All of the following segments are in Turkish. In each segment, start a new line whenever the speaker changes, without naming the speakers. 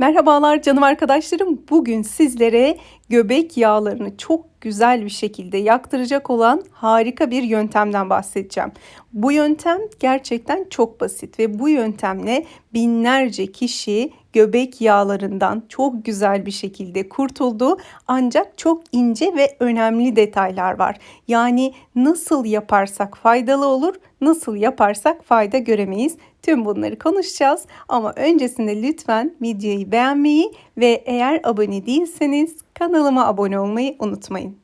Merhabalar canım arkadaşlarım. Bugün sizlere göbek yağlarını çok güzel bir şekilde yaktıracak olan harika bir yöntemden bahsedeceğim. Bu yöntem gerçekten çok basit ve bu yöntemle binlerce kişi göbek yağlarından çok güzel bir şekilde kurtuldu. Ancak çok ince ve önemli detaylar var. Yani nasıl yaparsak faydalı olur, nasıl yaparsak fayda göremeyiz. Tüm bunları konuşacağız ama öncesinde lütfen videoyu beğenmeyi ve eğer abone değilseniz kanalıma abone olmayı unutmayın.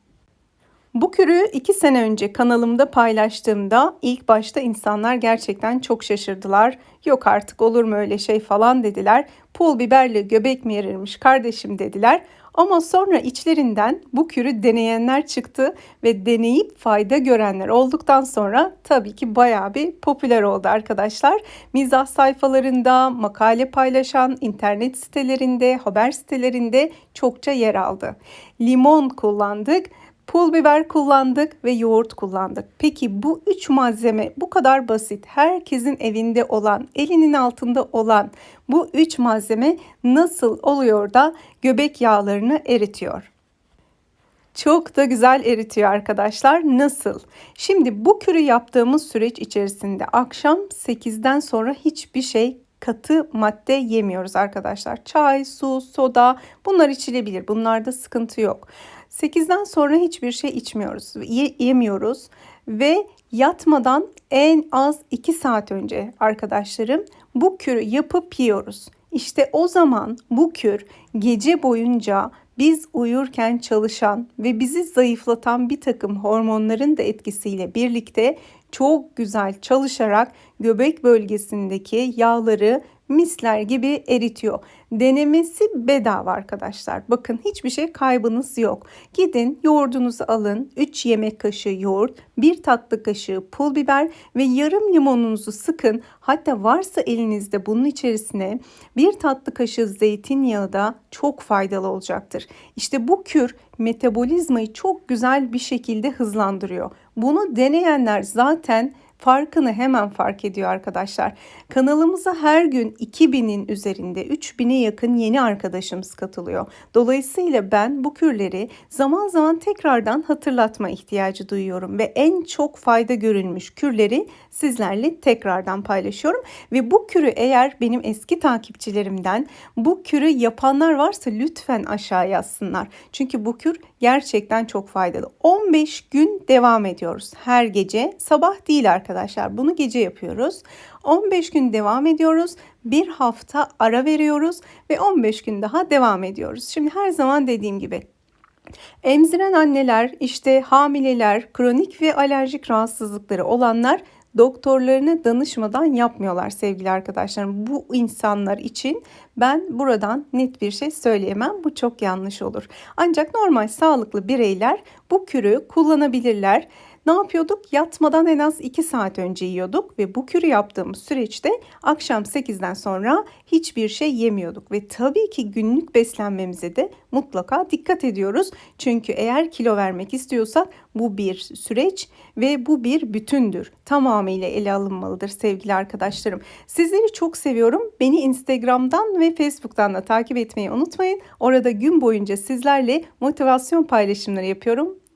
Bu kürü iki sene önce kanalımda paylaştığımda ilk başta insanlar gerçekten çok şaşırdılar. Yok artık olur mu öyle şey falan dediler. Pul biberle göbek mi yerirmiş kardeşim dediler. Ama sonra içlerinden bu kürü deneyenler çıktı ve deneyip fayda görenler olduktan sonra tabii ki bayağı bir popüler oldu arkadaşlar. Mizah sayfalarında, makale paylaşan internet sitelerinde, haber sitelerinde çokça yer aldı. Limon kullandık Pul biber kullandık ve yoğurt kullandık. Peki bu üç malzeme bu kadar basit. Herkesin evinde olan, elinin altında olan bu üç malzeme nasıl oluyor da göbek yağlarını eritiyor? Çok da güzel eritiyor arkadaşlar. Nasıl? Şimdi bu kürü yaptığımız süreç içerisinde akşam 8'den sonra hiçbir şey katı madde yemiyoruz arkadaşlar. Çay, su, soda bunlar içilebilir. Bunlarda sıkıntı yok. 8'den sonra hiçbir şey içmiyoruz, ye, yemiyoruz ve yatmadan en az 2 saat önce arkadaşlarım bu kürü yapıp yiyoruz. İşte o zaman bu kür gece boyunca biz uyurken çalışan ve bizi zayıflatan bir takım hormonların da etkisiyle birlikte çok güzel çalışarak göbek bölgesindeki yağları misler gibi eritiyor. Denemesi bedava arkadaşlar. Bakın hiçbir şey kaybınız yok. Gidin yoğurdunuzu alın. 3 yemek kaşığı yoğurt, 1 tatlı kaşığı pul biber ve yarım limonunuzu sıkın. Hatta varsa elinizde bunun içerisine 1 tatlı kaşığı zeytinyağı da çok faydalı olacaktır. İşte bu kür metabolizmayı çok güzel bir şekilde hızlandırıyor. Bunu deneyenler zaten farkını hemen fark ediyor arkadaşlar. Kanalımıza her gün 2000'in üzerinde 3000'e yakın yeni arkadaşımız katılıyor. Dolayısıyla ben bu kürleri zaman zaman tekrardan hatırlatma ihtiyacı duyuyorum ve en çok fayda görülmüş kürleri sizlerle tekrardan paylaşıyorum ve bu kürü eğer benim eski takipçilerimden bu kürü yapanlar varsa lütfen aşağı yazsınlar. Çünkü bu kür gerçekten çok faydalı. 15 gün devam ediyoruz her gece. Sabah değil arkadaşlar. Bunu gece yapıyoruz. 15 gün devam ediyoruz. Bir hafta ara veriyoruz ve 15 gün daha devam ediyoruz. Şimdi her zaman dediğim gibi Emziren anneler, işte hamileler, kronik ve alerjik rahatsızlıkları olanlar doktorlarına danışmadan yapmıyorlar sevgili arkadaşlarım. Bu insanlar için ben buradan net bir şey söyleyemem. Bu çok yanlış olur. Ancak normal sağlıklı bireyler bu kürü kullanabilirler. Ne yapıyorduk? Yatmadan en az 2 saat önce yiyorduk ve bu kürü yaptığımız süreçte akşam 8'den sonra hiçbir şey yemiyorduk ve tabii ki günlük beslenmemize de mutlaka dikkat ediyoruz. Çünkü eğer kilo vermek istiyorsak bu bir süreç ve bu bir bütündür. Tamamıyla ele alınmalıdır sevgili arkadaşlarım. Sizleri çok seviyorum. Beni Instagram'dan ve Facebook'tan da takip etmeyi unutmayın. Orada gün boyunca sizlerle motivasyon paylaşımları yapıyorum.